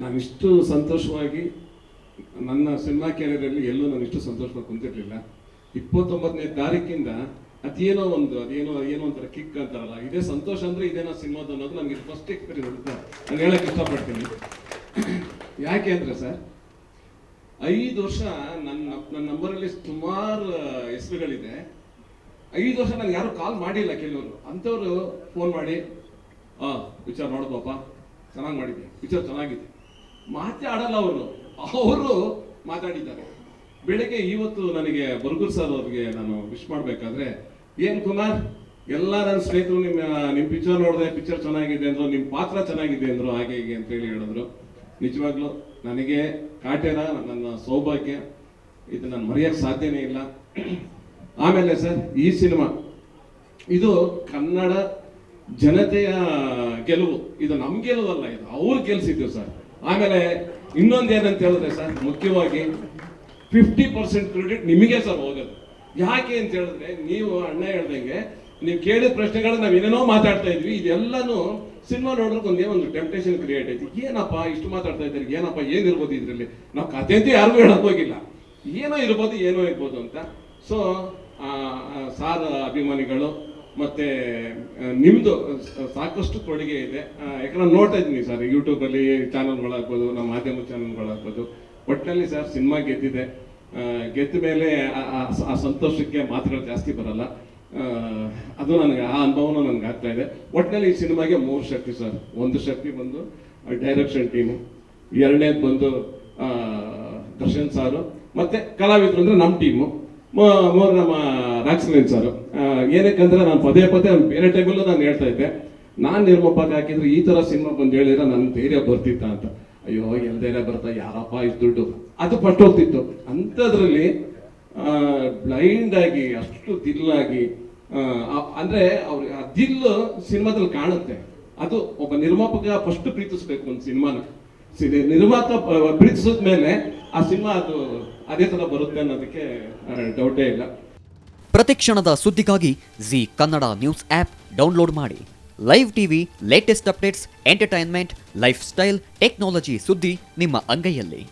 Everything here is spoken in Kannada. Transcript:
ನಾನಿಷ್ಟು ಸಂತೋಷವಾಗಿ ನನ್ನ ಸಿನಿಮಾ ಕೆರಿಯರಲ್ಲಿ ಎಲ್ಲೂ ನಾನು ಇಷ್ಟು ಸಂತೋಷವಾಗಿ ಕುಂತಿರಲಿಲ್ಲ. ಇಪ್ಪತ್ತೊಂಬತ್ತನೇ ತಾರೀಕಿಂದ ಅದೇನೋ ಒಂದು, ಅದೇನೋ ಏನೋ ಒಂಥರ ಕಿಕ್ ಅಂತಾರಲ್ಲ, ಇದೇ ಸಂತೋಷ ಅಂದ್ರೆ ಇದೇನೋ ಸಿನಿಮಾದ ಅನ್ನೋದು ನನಗೆ ಫಸ್ಟ್ ಎಕ್ಸ್ಪೀರಿಯನ್ಸ್ ಅಂತ ನಾನು ಹೇಳಕ್ ಇಷ್ಟಪಡ್ತೀನಿ. ಯಾಕೆ ಅಂದ್ರೆ ಸರ್ ಐದು ವರ್ಷ ನನ್ನ ನನ್ನ ನಂಬರಲ್ಲಿ ಸುಮಾರು ಹೆಸರುಗಳಿದೆ. ಐದು ವರ್ಷ ನನಗೆ ಯಾರು ಕಾಲ್ ಮಾಡಿಲ್ಲ ಕೆಲವರು ಅಂಥವ್ರು ಫೋನ್ ಮಾಡಿ, ಆ, ವಿಚಾರ ನೋಡ್ಬೋಪ ಚೆನ್ನಾಗಿ ಮಾಡಿದ್ದೆ ವಿಚಾರ ಚೆನ್ನಾಗಿದೆ. ಮಾತಾಡಲ್ಲ ಅವರು. ಅವರು ಮಾತಾಡಿದ್ದಾರೆ. ಬೆಳಗ್ಗೆ ಇವತ್ತು ನನಗೆ ಬರ್ಗೂರ್ ಸರ್ ಅವ್ರಿಗೆ ನಾನು ವಿಶ್ ಮಾಡಬೇಕಾದ್ರೆ, ಏನ್ ಕುಮಾರ್, ಎಲ್ಲ ನನ್ನ ಸ್ನೇಹಿತರು ನಿಮ್ಮ ನಿಮ್ಮ ಪಿಕ್ಚರ್ ನೋಡಿದೆ ಪಿಕ್ಚರ್ ಚೆನ್ನಾಗಿದೆ ಅಂದ್ರು ನಿಮ್ಮ ಪಾತ್ರ ಚೆನ್ನಾಗಿದೆ ಅಂದ್ರು, ಹಾಗೆ ಹೀಗೆ ಅಂತ ಹೇಳಿ ಹೇಳಿದ್ರು. ನಿಜವಾಗ್ಲೂ ನನಗೆ ಕಾಟೇರ, ನನ್ನ ಸೌಭಾಗ್ಯ ಇದು ನಾನು ಮರೆಯಕ್ಕೆ ಸಾಧ್ಯನೇ ಇಲ್ಲ. ಆಮೇಲೆ ಸರ್, ಈ ಸಿನಿಮಾ, ಇದು ಕನ್ನಡ ಜನತೆಯ ಗೆಲುವು. ಇದು ನಮ್ ಗೆಲುವಲ್ಲ, ಇದು ಅವ್ರು ಗೆಲ್ಸಿದ್ದೀವಿ ಸರ್. ಆಮೇಲೆ ಇನ್ನೊಂದು ಏನಂತ ಹೇಳಿದ್ರೆ ಸರ್, ಮುಖ್ಯವಾಗಿ ಫಿಫ್ಟಿ ಪರ್ಸೆಂಟ್ ಕ್ರೆಡಿಟ್ ನಿಮಗೆ ಸರ್ ಹೋಗೋದು. ಯಾಕೆ ಅಂತ ಹೇಳಿದ್ರೆ, ನೀವು ಅಣ್ಣ ಹೇಳ್ದಂಗೆ, ನೀವು ಕೇಳಿದ ಪ್ರಶ್ನೆಗಳನ್ನ ನಾವು ಏನೇನೋ ಮಾತಾಡ್ತಾ ಇದ್ವಿ, ಇದೆಲ್ಲನೂ ಸಿನಿಮಾ ನೋಡೋಕೆ ಒಂದೇ ಒಂದು ಟೆಂಪ್ಟೇಷನ್ ಕ್ರಿಯೇಟ್ ಐತಿ ಏನಪ್ಪ, ಇಷ್ಟು ಮಾತಾಡ್ತಾ ಇದ್ದಾರೆ, ಏನಪ್ಪ ಏನಿರ್ಬೋದು ಇದರಲ್ಲಿ? ನಾವು ಕತೆ ಅಂತ ಯಾರಿಗೂ ಹೇಳಕ್ ಹೋಗಿಲ್ಲ. ಏನೋ ಇರ್ಬೋದು ಏನೋ ಇರ್ಬೋದು ಅಂತ. ಸೊ ಸಾರ್ ಅಭಿಮಾನಿಗಳು ಮತ್ತೆ ನಿಮ್ಮದು ಸಾಕಷ್ಟು ಕೊಡುಗೆ ಇದೆ. ಯಾಕಂದ್ರೆ ನೋಡ್ತಾ ಇದ್ದೀನಿ ಸರ್ ಯೂಟ್ಯೂಬಲ್ಲಿ ಚಾನಲ್ಗಳಾಗ್ಬೋದು ನಮ್ಮ ಮಾಧ್ಯಮ ಚಾನಲ್ಗಳಾಗ್ಬೋದು ಒಟ್ಟಿನಲ್ಲಿ ಸರ್, ಸಿನಿಮಾ ಗೆದ್ದಿದೆ. ಗೆದ್ದ ಮೇಲೆ ಆ- ಸಂತೋಷಕ್ಕೆ ಮಾತುಗಳು ಜಾಸ್ತಿ ಬರಲ್ಲ. ಅದು ನನಗೆ, ಆ ಅನುಭವನೂ ನನಗೆ ಆಗ್ತಾ ಇದೆ. ಒಟ್ಟಿನಲ್ಲಿ ಈ ಸಿನಿಮಾಗೆ ಮೂರು ಶಕ್ತಿ ಸರ್. ಒಂದು ಶಕ್ತಿ ಬಂದು ಡೈರೆಕ್ಷನ್ ಟೀಮು ಎರಡನೇದು ಬಂದು ದರ್ಶನ್ ಸಾರು. ಮತ್ತೆ ಕಲಾವಿದರು ಅಂದ್ರೆ ನಮ್ಮ ಟೀಮು ಮೂರು ನಮ್ಮ ರಾಕ್ಸಲಿನ್ ಸರ್. ಏನಕ್ಕಂದ್ರೆ ನಾನು ಪದೇ ಪದೇ ಅವ್ನು ಬೇರೆ ಟೈಮಲ್ಲೂ ನಾನು ಹೇಳ್ತಾ ಇದ್ದೆ. ನಾನು ನಿರ್ಮಾಪಕ ಹಾಕಿದ್ರೆ ಈ ತರ ಸಿನಿಮಾ ಬಂದು ಹೇಳಿದ್ರೆ ನನ್ನ ಧೈರ್ಯ ಬರ್ತಿತ್ತ ಅಂತ. ಅಯ್ಯೋ ಧೈರ್ಯ ಬರ್ತಾ ಯಾರಪ್ಪ ಇಷ್ಟು ದುಡ್ಡು? ಅದು ಪಟ್ಟು ಹೋಗ್ತಿತ್ತು. ಅಂಥದ್ರಲ್ಲಿ ಬ್ಲೈಂಡ್ ಆಗಿ, ಅಷ್ಟು ದಿಲ್ಲಾಗಿ ಅಂದ್ರೆ ಅವ್ರ, ಆ ದಿಲ್ಲು ಸಿನಿಮಾದಲ್ಲಿ ಕಾಣುತ್ತೆ. ಅದು ಒಬ್ಬ ನಿರ್ಮಾಪಕ ಫಸ್ಟ್ ಪ್ರೀತಿಸ್ಬೇಕು ಒಂದು ಸಿನಿಮಾನ. ನಿರ್ಮಾತ ಪ್ರೀತಿಸಿದ ಮೇಲೆ ಆ ಸಿನಿಮಾ ಅದು ಅದೇ ತರ ಬರುತ್ತೆ ಅನ್ನೋದಕ್ಕೆ ಡೌಟೇ ಇಲ್ಲ. ಪ್ರತಿಕ್ಷಣದ ಸುದ್ದಿಗಾಗಿ Zee Kannada news app download ಮಾಡಿ. Live TV latest updates entertainment lifestyle technology ಸುದ್ದಿ ನಿಮ್ಮ ಅಂಗೈಯಲ್ಲಿ.